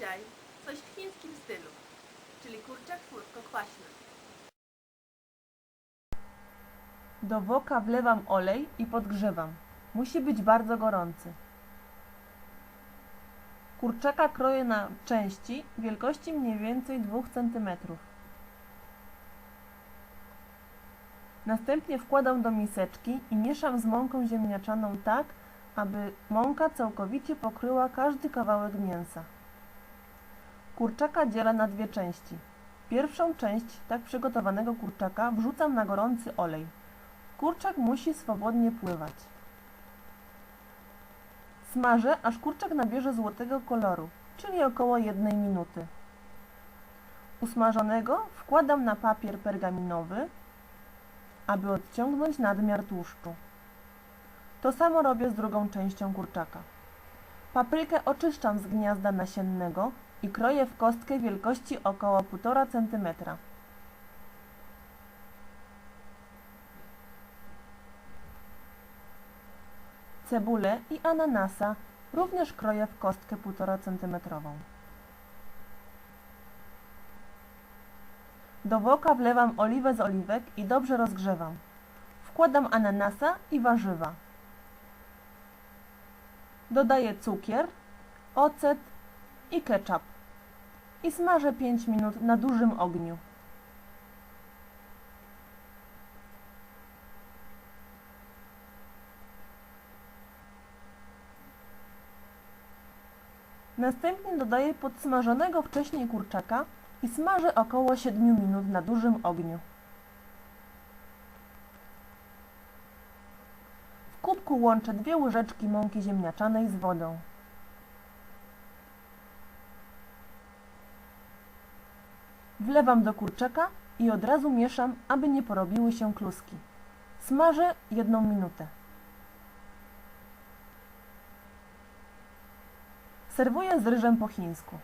Dzisiaj coś w chińskim stylu, czyli kurczak słodko-kwaśny. Do woka wlewam olej i podgrzewam. Musi być bardzo gorący. Kurczaka kroję na części wielkości mniej więcej 2 cm. Następnie wkładam do miseczki i mieszam z mąką ziemniaczaną tak, aby mąka całkowicie pokryła każdy kawałek mięsa. Kurczaka dzielę na dwie części. Pierwszą część tak przygotowanego kurczaka wrzucam na gorący olej. Kurczak musi swobodnie pływać. Smażę, aż kurczak nabierze złotego koloru, czyli około jednej minuty. Usmażonego wkładam na papier pergaminowy, aby odciągnąć nadmiar tłuszczu. To samo robię z drugą częścią kurczaka. Paprykę oczyszczam z gniazda nasiennego i kroję w kostkę wielkości około 1,5 cm. Cebulę i ananasa również kroję w kostkę 1,5 cm. Do woka wlewam oliwę z oliwek i dobrze rozgrzewam. Wkładam ananasa i warzywa. Dodaję cukier, ocet i ketchup i smażę 5 minut na dużym ogniu. Następnie dodaję podsmażonego wcześniej kurczaka i smażę około 7 minut na dużym ogniu. W kubku łączę dwie łyżeczki mąki ziemniaczanej z wodą. Wlewam do kurczaka i od razu mieszam, aby nie porobiły się kluski. Smażę jedną minutę. Serwuję z ryżem po chińsku.